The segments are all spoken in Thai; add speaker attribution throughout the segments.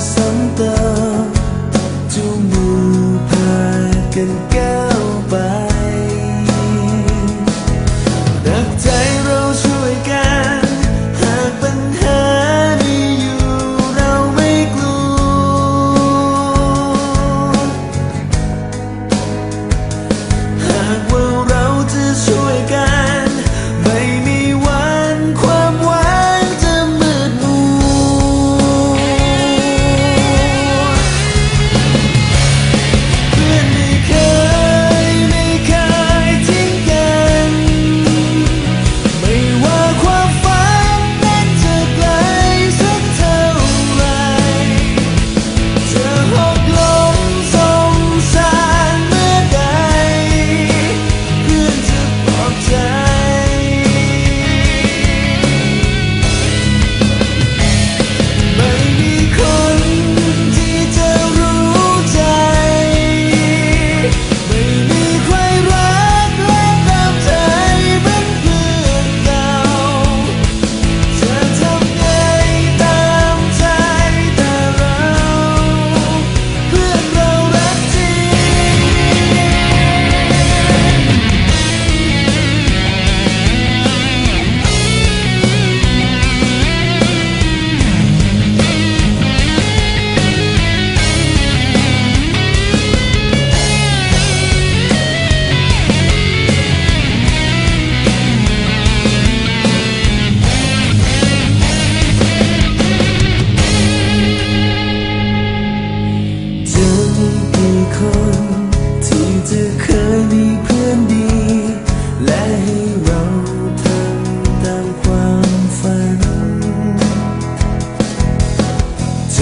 Speaker 1: Sometimes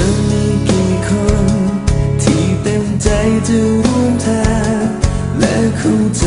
Speaker 1: อมีกี่คน ที่เต็มใจจะร่วมทางและเข้าใจ